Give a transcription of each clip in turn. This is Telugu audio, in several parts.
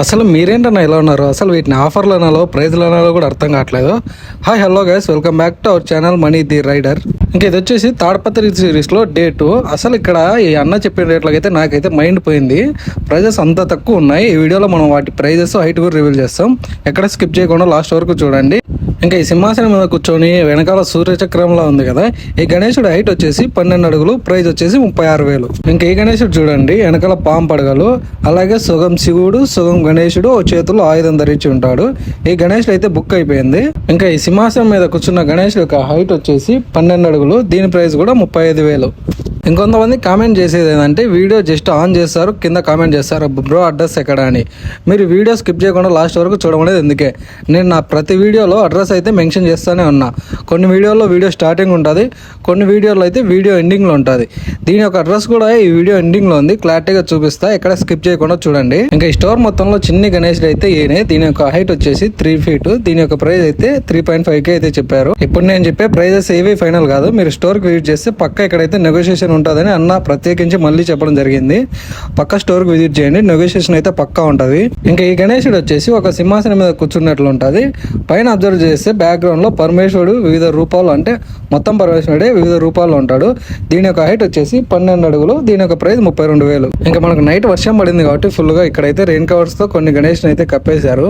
అసలు మీరేంటన్నా ఎలా ఉన్నారు? అసలు వీటిని ఆఫర్లు అనాలో ప్రైజ్లు అనాలో కూడా అర్థం కావట్లేదు. Hi hello guys welcome back to our channel money the rider ఇంకా ఇది వచ్చేసి తాడపత్రి సిరీస్లో డే టూ అసలు ఇక్కడ ఈ అన్న చెప్పిన రేట్లకైతే నాకైతే మైండ్ పోయింది. ప్రైజెస్ అంత తక్కువ ఉన్నాయి. ఈ వీడియోలో మనం వాటి ప్రైజెస్ హైట్ కూడా రివీల్ చేస్తాం. ఎక్కడ స్కిప్ చేయకుండా లాస్ట్ వరకు చూడండి. ఇంకా ఈ సింహాసనం మీద కూర్చొని వెనకాల సూర్యచక్రంలా ఉంది కదా ఈ గణేశుడు హైట్ వచ్చేసి పన్నెండు అడుగులు ప్రైజ్ వచ్చేసి ముప్పై ఆరు వేలు. ఇంకా ఈ గణేశుడు చూడండి వెనకాల పాము పడగలు అలాగే సుగం శివుడు సుగం గణేశుడు ఓ చేతుల్లో ఆయుధం ధరించి ఉంటాడు. ఈ గణేశుడు అయితే బుక్ అయిపోయింది. ఇంకా ఈ సింహాసనం మీద కూర్చున్న గణేశుడు యొక్క హైట్ వచ్చేసి పన్నెండు అడుగులు దీని ప్రైస్ కూడా ముప్పై ఐదు వేలు. ఇంకొంతమంది కామెంట్ చేసేది ఏంటంటే వీడియో జస్ట్ ఆన్ చేస్తారు కింద కామెంట్ చేస్తారు బ్రో అడ్రస్ ఎక్కడ అని. మీరు వీడియో స్కిప్ చేయకుండా లాస్ట్ వరకు చూడమనేది ఎందుకే? నేను నా ప్రతి వీడియోలో అడ్రస్ అయితే మెన్షన్ చేస్తూనే ఉన్నా. కొన్ని వీడియోలో వీడియో స్టార్టింగ్ ఉంటుంది కొన్ని వీడియోలో అయితే వీడియో ఎండింగ్లో ఉంటుంది. దీని యొక్క అడ్రస్ కూడా ఈ వీడియో ఎండింగ్లో ఉంది. క్లారిటీగా చూపిస్తా ఎక్కడ స్కిప్ చేయకుండా చూడండి. ఇంకా ఈ స్టోర్ మొత్తంలో చిన్ని గణేష్ అయితే ఏనే దీని యొక్క హైట్ వచ్చేసి త్రీ ఫీట్ దీని యొక్క ప్రైస్ అయితే త్రీ పాయింట్ ఫైవ్ కే అయితే చెప్పారు. ఇప్పుడు నేను చెప్పే ప్రైజెస్ ఏవి ఫైనల్ కాదు. మీరు స్టోర్కి విజిట్ చేస్తే పక్క ఇక్కడైతే నెగోషియేషన్ ఉంటుందని అన్న ప్రత్యేకించి మళ్ళీ చెప్పడం జరిగింది. పక్క స్టోర్కి విజిట్ చేయండి. నెగోషియేషన్ అయితే పక్కా ఉంటుంది. ఇంకా ఈ గణేశుడు వచ్చేసి ఒక సింహాసనం మీద కూర్చున్నట్లు ఉంటుంది. పైన అబ్జర్వ్ చేస్తే బ్యాక్గ్రౌండ్లో పరమేశ్వరుడు వివిధ రూపాలు అంటే మొత్తం పరమేశ్వరుడే వివిధ రూపాల్లో ఉంటాడు. దీని యొక్క హైట్ వచ్చేసి పన్నెండు అడుగులు. దీని యొక్క ప్రైస్ ముప్పై రెండు వేలు. ఇంకా మనకు నైట్ వర్షం పడింది కాబట్టి ఫుల్గా ఇక్కడైతే రెయిన్ కవర్స్తో కొన్ని గణేష్ అయితే కప్పేశారు.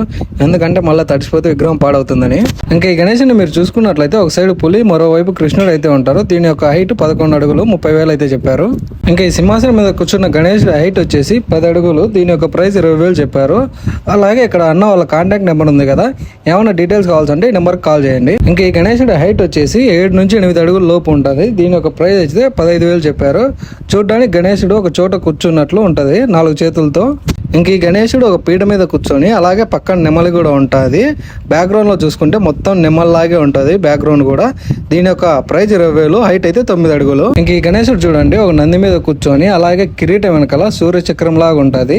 ఎందుకంటే మళ్ళీ తడిసిపోతే విగ్రహం పాడవుతుందని. ఇంకా ఈ గణేష్ని మీరు చూసుకున్నట్లయితే ఒక సైడ్ పులి మరోవైపు కృష్ణుడు అయితే ఉంటారు. దీని యొక్క హైట్ పదకొండు అడుగులు ముప్పై వేలు అయితే చెప్పారు. ఇంకా ఈ సింహాసనం మీద కూర్చున్న గణేష్ హైట్ వచ్చేసి పది అడుగులు. దీని యొక్క ప్రైస్ ఇరవై వేలు చెప్పారు. అలాగే ఇక్కడ అన్న వాళ్ళ కాంటాక్ట్ నెంబర్ ఉంది కదా. ఏమైనా డీటెయిల్స్ కావాల్సింటే ఈ నెంబర్కి కాల్ చేయండి. ఇంకా ఈ గణేశుడి హైట్ వచ్చేసి ఏడు నుంచి ఎనిమిది అడుగుల లోపు ఉంటుంది. దీని యొక్క ప్రైస్ అయితే పదహైదు వేలు చెప్పారు. చూడడానికి గణేశుడు ఒక చోట కూర్చున్నట్లు ఉంటుంది నాలుగు చేతులతో. ఇంక ఈ గణేశుడు ఒక పీట మీద కూర్చొని అలాగే పక్కన నెమలి కూడా ఉంటుంది. బ్యాక్గ్రౌండ్లో చూసుకుంటే మొత్తం నెమల్లాగే ఉంటుంది బ్యాక్గ్రౌండ్ కూడా. దీని యొక్క ప్రైజ్ ఇరవై వేలు హైట్ అయితే తొమ్మిది అడుగులు. ఇంక ఈ గణేశుడు చూడండి ఒక నంది మీద కూర్చొని అలాగే కిరీటం వెనకాల సూర్య చక్రం లాగా ఉంటుంది.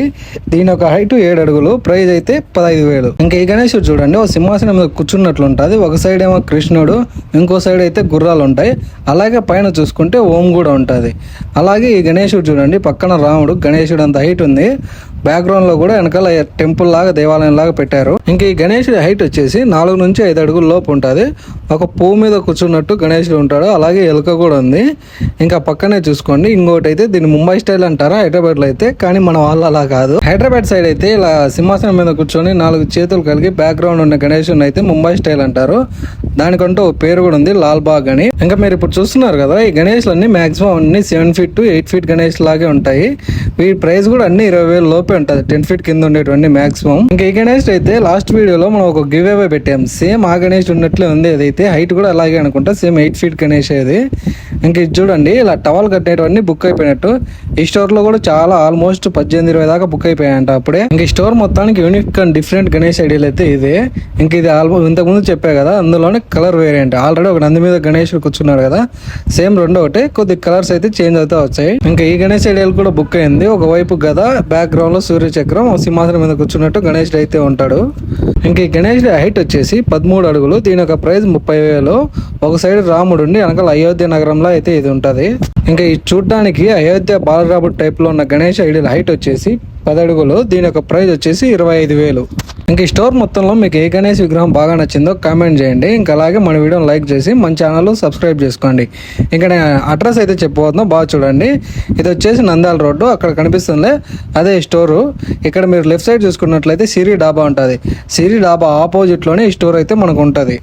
దీని యొక్క హైట్ ఏడు అడుగులు ప్రైజ్ అయితే పదహైదు వేలు. ఇంక ఈ గణేశుడు చూడండి ఒక సింహాసనం మీద కూర్చున్నట్లు ఉంటుంది. ఒక సైడ్ ఏమో కృష్ణుడు ఇంకో సైడ్ అయితే గుర్రాలు ఉంటాయి. అలాగే పైన చూసుకుంటే ఓం కూడా ఉంటుంది. అలాగే ఈ గణేశుడు చూడండి పక్కన రాముడు గణేశుడు అంత హైట్ ఉంది. బ్యాక్గ్రౌండ్లో కూడా వెనకాల టెంపుల్ లాగా దేవాలయం లాగా పెట్టారు. ఇంకా ఈ గణేశుడి హైట్ వచ్చేసి నాలుగు నుంచి ఐదు అడుగుల లోపు ఉంటుంది. ఒక పువ్వు మీద కూర్చున్నట్టు గణేశుడు ఉంటాడు. అలాగే ఎలుక కూడా ఉంది. ఇంకా పక్కనే చూసుకోండి. ఇంకోటి అయితే దీన్ని ముంబై స్టైల్ అంటారా హైదరాబాద్లో అయితే. కానీ మన వాళ్ళు అలా కాదు. హైదరాబాద్ సైడ్ అయితే ఇలా సింహాసనం మీద కూర్చొని నాలుగు చేతులు కలిగి బ్యాక్గ్రౌండ్ ఉన్న గణేశుని అయితే ముంబై స్టైల్ అంటారు. దానికంటూ పేరు కూడా ఉంది లాల్ బాగ్ అని. ఇంకా మీరు ఇప్పుడు చూస్తున్నారు కదా ఈ గణేష్లన్నీ మాక్సిమం అన్ని seven feet to eight feet Ganesh లాగే ఉంటాయి. వీటి ప్రైస్ కూడా అన్ని ఇరవై వేలు లోపే ఉంటుంది టెన్ ఫీట్ కింద ఉండేటువంటి మాక్సిమం ఇంకా ఈ గణేష్ అయితే లాస్ట్ వీడియోలో మనం ఒక గివ్ అవే పెట్టాం. సేమ్ ఆ గణేష్ ఉన్నట్లే ఉంది అదైతే హైట్ కూడా అలాగే అనుకుంటా సేమ్ ఎయిట్ ఫీట్ గణేష్ అది. ఇంకా ఇది చూడండి ఇలా టవల్ కట్టేటివన్నీ బుక్ అయిపోయినట్టు. ఈ స్టోర్లో కూడా చాలా ఆల్మోస్ట్ పద్దెనిమిది ఇరవై దాకా బుక్ అయిపోయాయంట అప్పుడే. ఇంకా స్టోర్ మొత్తానికి యూనిక్ అండ్ డిఫరెంట్ గణేష్ ఐడియాలు అయితే ఇదే ఇంక ఇది ఆల్మోస్ట్ ఇంతకుముందు చెప్పా కదా అందులోనే కలర్ వేరియంట్. ఆల్రెడీ ఒక నంది మీద గణేష్ కూర్చున్నాడు కదా. సేమ్ రెండో ఒకటి. కొద్ది కలర్స్ అయితే చేంజ్ అవుతా వచ్చాయి. ఇంకా ఈ గణేష్ ఐడియాలు కూడా బుక్ అయింది. ఒకవైపు గద బ్యాక్గ్రౌండ్లో సూర్య చక్రం సింహాసనం మీద కూర్చున్నట్టు గణేష్ అయితే ఉంటాడు. ఇంకా ఈ గణేష్ హైట్ వచ్చేసి పదమూడు అడుగులు. దీని యొక్క ప్రైస్ ముప్పై వేలు. ఒక సైడ్ రాముడు ఉండి వెనకాల అయోధ్య నగరంలో అయితే ఇది ఉంటది. ఇంకా ఈ చూడ్డానికి అయోధ్య బాలరాబు టైప్లో ఉన్న గణేష్ ఐడియల్ హైట్ వచ్చేసి పదడుగులు దీని యొక్క ప్రైస్ వచ్చేసి ఇరవై ఐదు వేలు. ఇంకా ఈ స్టోర్ మొత్తంలో మీకు ఏ గణేష్ విగ్రహం బాగా నచ్చిందో కామెంట్ చేయండి. ఇంకా అలాగే మన వీడియోని లైక్ చేసి మన ఛానల్ సబ్స్క్రైబ్ చేసుకోండి. ఇంకా నేను అడ్రస్ అయితే చెప్పబోతున్నా బాగా చూడండి. ఇది వచ్చేసి నందాల రోడ్డు అక్కడ కనిపిస్తుంది అదే స్టోరు. ఇక్కడ మీరు లెఫ్ట్ సైడ్ చూసుకున్నట్లయితే సిరి డాబా ఉంటుంది. సిరి డాబా ఆపోజిట్లోనే ఈ స్టోర్ అయితే మనకు ఉంటుంది.